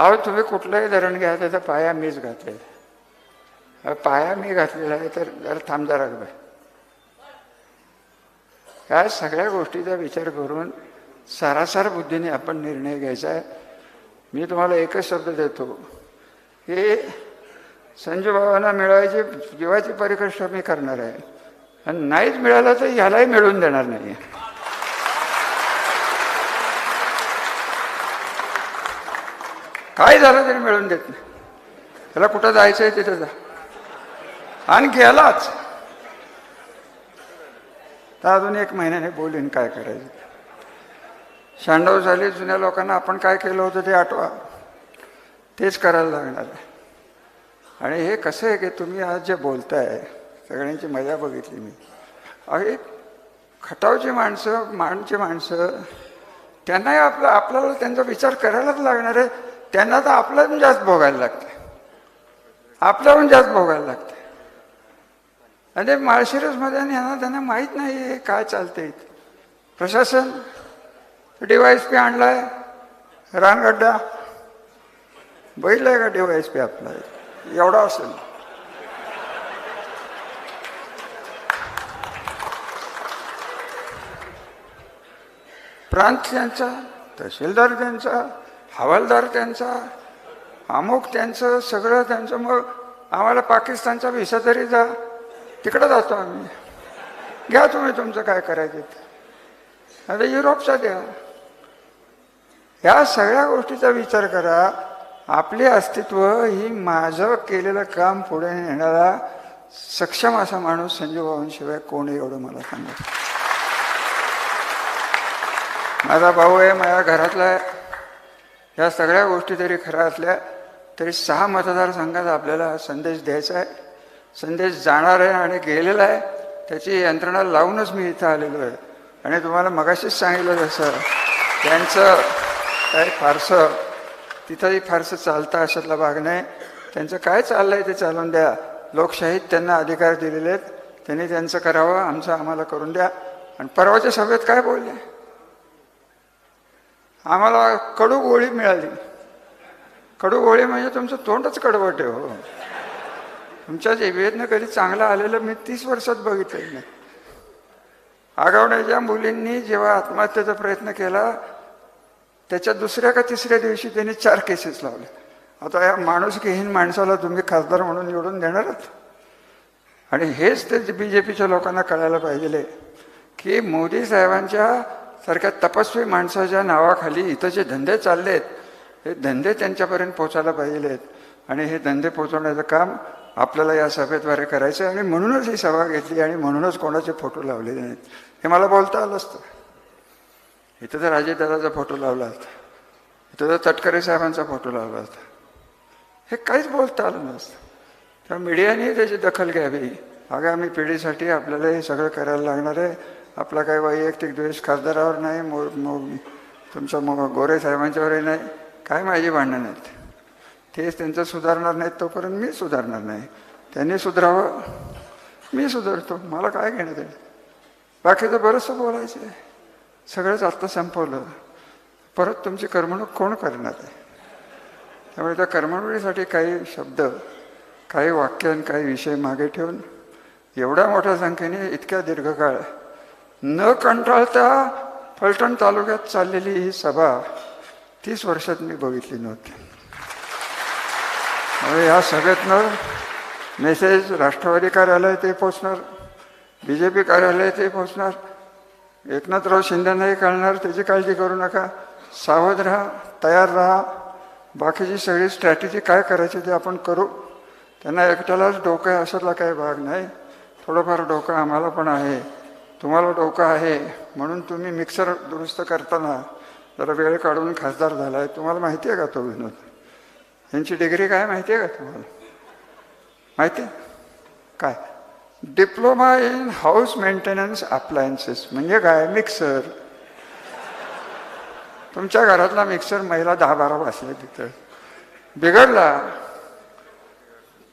अहो तुम्ही कुठलंही धरण घ्या त्याचा पाया मीच घातलेला पाया मी घातलेला आहे तर जरा थांब जरा या सगळ्या गोष्टीचा विचार करून सारासार बुद्धीने आपण निर्णय घ्यायचा आहे. मी तुम्हाला एकच शब्द देतो की संजूबाबांना मिळायची मिळवायची जीवाची परिकष्ट मी करणार आहे. आणि नाहीच मिळालं तर ह्यालाही मिळवून देणार नाही काय झालं तरी मिळून देत नाही. त्याला कुठं जायचं आहे तिथं जा. आणि गेलाच तर अजून एक महिन्याने बोलीन काय करायचं. शांडव झाली जुन्या लोकांना आपण काय केलं होतं ते आठवा. तेच करायला लागणार आहे. आणि हे कसं आहे की तुम्ही आज जे बोलताय सगळ्यांची मजा बघितली मी. अरे खटावची माणसं माणची माणसं त्यांनाही आपलं आपल्याला त्यांचा विचार करायलाच लागणार आहे. त्यांना तर आपल्याहून जास्त भोगायला लागते. आपल्याहून जास्त भोगायला लागते. आणि माळशिरसमध्ये आणि यांना त्यांना माहीत नाही आहे काय चालते इथे. प्रशासन डिवायस पी आणलाय रानगड्डा. बघितलाय का डिवायस पी आपला? एवढा असेल. प्रांत त्यांचा तहसीलदार त्यांचा हवालदार त्यांचा अमुक त्यांचं सगळं त्यांचं. मग आम्हाला पाकिस्तानचा विसा तरी जा तिकडं जातो आम्ही. घ्या तुम्ही तुमचं काय करायचं ते. आता युरोपचा द्या. ह्या सगळ्या गोष्टीचा विचार करा. आपले अस्तित्व ही माझं केलेलं काम पुढे नेणारा सक्षम असा माणूस संजू भाऊंशिवाय कोण एवढं मला सांगा. माझा भाऊ आहे माझ्या घरातला आहे. ह्या सगळ्या गोष्टी जरी खऱ्या असल्या तरी सहा मतदारसंघात आपल्याला संदेश द्यायचा आहे. संदेश जाणार आहे आणि गेलेला आहे त्याची यंत्रणा लावूनच मी इथं आलेलो आहे. आणि तुम्हाला मगाशीच सांगितलं जसं त्यांचं काही फारसं तिथंही फारसं चालतं अशातला भाग नाही. त्यांचं काय चाललं आहे ते चालून द्या. लोकशाहीत त्यांना अधिकार दिलेले आहेत. त्यांनी त्यांचं करावं आमचं आम्हाला करून द्या. आणि परवाच्या सभेत काय बोलले? आम्हाला कडू गोळी मिळाली. कडू गोळी म्हणजे तुमचं तोंडच कडवट आहे हो. तुमच्या जेबेतनं कधी चांगलं आलेलं मी तीस वर्षात बघितलं नाही. आगावण्याच्या मुलींनी जेव्हा आत्महत्येचा प्रयत्न केला त्याच्या दुसऱ्या का तिसऱ्या दिवशी त्यांनी चार केसेस लावले. आता या माणूसकीहीन माणसाला तुम्ही खासदार म्हणून निवडून देणारच. आणि हेच ते बी जे पीच्या लोकांना कळायला पाहिजे की मोदी साहेबांच्या सारख्या तपस्वी माणसाच्या नावाखाली इथं जे धंदे चाललेत हे धंदे त्यांच्यापर्यंत पोचायला पाहिजेत. आणि हे धंदे पोचवण्याचं काम आपल्याला या सभेद्वारे करायचं आहे आणि म्हणूनच ही सभा घेतली आणि म्हणूनच कोणाचे फोटो लावलेले नाहीत. हे मला बोलता आलं असतं. इथं तर अजितदादाचा फोटो लावला असता इथं तर तटकरे साहेबांचा फोटो लावला असता हे काहीच बोलता आलं नसतं. त्या मीडियाने त्याची दखल घ्यावी. आगामी पिढीसाठी आपल्याला हे सगळं करायला लागणार आहे. आपला काही वैयक्तिक द्वेष खासदारावर नाही मो मो तुमच्या मो गोरे साहेबांच्यावरही नाही काय माझी भांडणं नाहीत. तेच त्यांचं सुधारणार नाहीत तोपर्यंत मी सुधारणार नाही. त्यांनी सुधारावं मी सुधारतो. मला काय घेणं ते बाकीचं बरंचसं बोलायचं आहे सगळंच आत्ता संपवलं. परत तुमची करमणूक कोण करणार आहे? त्यामुळे त्या करमणुकीसाठी काही शब्द काही वाक्य आणि काही विषय मागे ठेवून एवढ्या मोठ्या संख्येने इतक्या दीर्घकाळ न कंटाळता फलटण तालुक्यात चाललेली ही सभा तीस वर्षात मी बघितली नव्हती. म्हणजे ह्या सभेतनं मेसेज राष्ट्रवादी कार्यालय ते पोचणार बी जे पी कार्यालय ते पोचणार एकनाथराव शिंदेनाही कळणार त्याची काळजी करू नका सावध राहा तयार राहा बाकीची सगळी स्ट्रॅटेजी काय करायची ते आपण करू. त्यांना एकट्यालाच डोकं आहे अशातला काही भाग नाही. थोडंफार डोकं आम्हाला पण आहे. तुम्हाला डोकं आहे म्हणून तुम्ही मिक्सर दुरुस्त करताना जरा वेळ काढून खासदार झाला आहे तुम्हाला माहिती आहे का तो विनोद? यांची डिग्री काय माहिती आहे का तुम्हाला? माहिती? आहे? काय? Diploma in house maintenance appliances म्हणजे काय? मिक्सर तुमच्या घरातला मिक्सर महिला दहा बारा वाजल्या तिथं. बिघडला.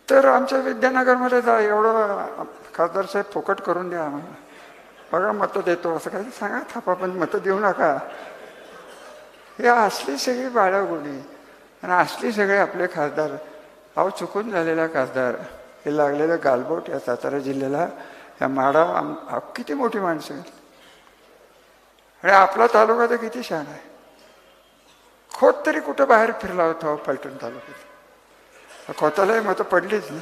तर आमच्या विद्यानगरमध्ये जा एवढं खासदार साहेब फुकट करून द्या आम्हाला. बघा मतं देतो असं काही सांगा थापा पण मतं देऊ नका. हे असली सगळी बाळागुणी आणि असली सगळे आपले खासदार अहो चुकून झालेला खासदार हे लागलेलं गालबोट या सातारा जिल्ह्याला या माडा आम किती मोठी माणसं आहेत. आणि आपला तालुका तर किती छान आहे. खोत तरी कुठं बाहेर फिरला होता पलटण तालुक्यात. खोतालाही मतं पडलीच ना.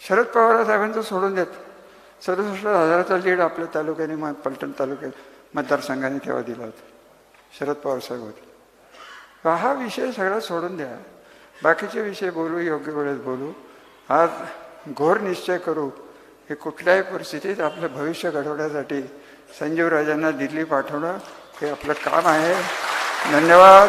शरद पवार साहेबांचं सोडून देत. सदुसष्ट हजाराचा लीड आपल्या तालुक्याने म पलटण तालुक्यात मतदारसंघाने तेव्हा दिला होता. शरद पवार साहेब होते. हा विषय सगळा सोडून द्या. बाकीचे विषय बोलू योग्य वेळेत बोलू. आज घोर निश्चय करू. हे कुठल्याही परिस्थितीत आपलं भविष्य घडवण्यासाठी संजीव राजांना दिल्ली पाठवणं हे आपलं काम आहे. धन्यवाद.